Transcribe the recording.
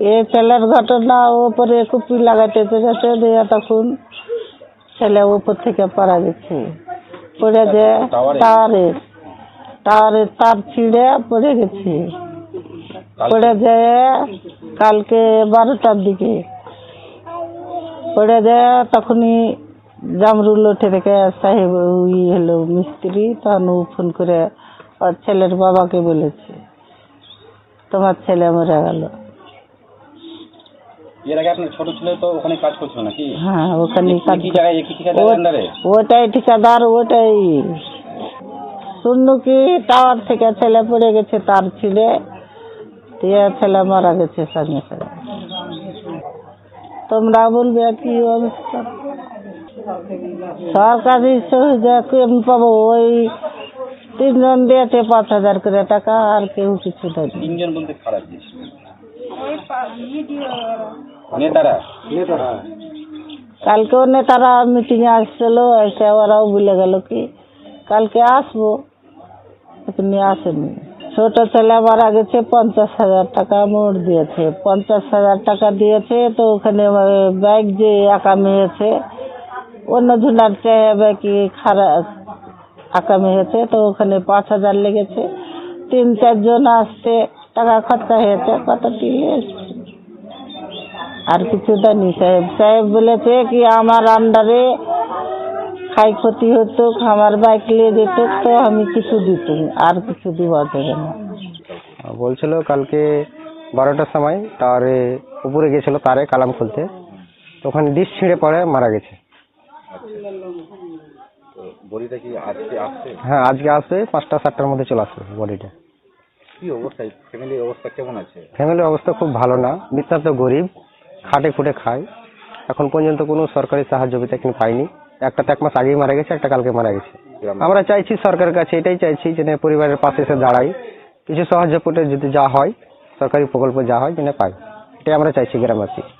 এ ছেলের ঘটনা ওপরে কুপি লাগাইতে গেছে দিয়ে তখন ছেলে উপর থেকে পড়া গেছে। পড়ে যে টাওয়ারের টাওয়ারের তার ছিঁড়ে পড়ে গেছে। পড়ে যেয়ে কালকে বারোটার দিকে। পড়ে যেয়ে তখনই জামরুল উঠে থেকে সাহেব ওই হলো মিস্ত্রি তখন ও ফোন করে ওর ছেলের বাবাকে বলেছে, তোমার ছেলে মরে গেল। এর আগে আপনার ছোট ছেলে তো ওখানে কাজ করছিল নাকি? হ্যাঁ ওখানে কাজ কি জায়গায় কি ঠিকাদার আন্ডারে ওটাই ঠিকাদার ওটাই। শুনলু কি টাওয়ার থেকে ছেলে পড়ে গেছে তার ছিঁড়ে দিয়ে ছেলে মারা গেছে সঙ্গে সঙ্গে তোমরা বলবে কি অবস্থা? সরকারি সুবিধা কেমন পাবো? ওই তিনজন দিয়েছে পাঁচ হাজার করে টাকা আর কেউ কিছু দেয়নি। তিনজন বলতে খারাপ দিয়েছে নেতারা? কালকেও নেতারা মিটিংয়ে আসছিল এসে ওরাও বলে গেল কি কালকে আসব। এখনই আসেনি। ছোট ছেলে মারা গেছে পঞ্চাশ হাজার টাকা মোট দিয়েছে। পঞ্চাশ হাজার টাকা দিয়েছে তো ওখানে ব্যাগ যে আকামি হয়েছে অন্য জনার চেয়ে কি খারাপ আকামি হয়েছে তো ওখানে পাঁচ হাজার লেগেছে। তিন চারজন আসছে টাকা খরচা হয়েছে কত টিলে আর কিছু দেয়নি সাহেব সাহেব বলেছে কি আমার আন্ডারে খাই ক্ষতি হতো আমার বাইক নিয়ে যেত তো আমি কিছু দিত আর কিছু দেওয়া যাবে না। বলছিল কালকে বারোটার সময় টাওয়ারে উপরে গেছিল তারে কালাম খুলতে তখন ডিশ ছিঁড়ে পড়ে মারা গেছে। বডিটা কি আজকে আসছে? হ্যাঁ আজকে আসবে পাঁচটা সাতটার মধ্যে চলে আসবে বডিটা। কি অবস্থা? ফ্যামিলির অবস্থা কেমন আছে? ফ্যামিলির অবস্থা খুব ভালো না নিতান্ত গরিব। খাটে খুঁটে খায় এখন পর্যন্ত কোনো সরকারি সাহায্য কিন্তু পাইনি। একটা তো এক মাস আগেই মারা গেছে, একটা কালকে মারা গেছে। আমরা চাইছি সরকারের কাছে এটাই চাইছি যে পরিবারের পাশে এসে দাঁড়াই। কিছু সাহায্য যদি যা হয়, সরকারি প্রকল্প যা হয়, যেন পাই। এটাই আমরা চাইছি গ্রামবাসী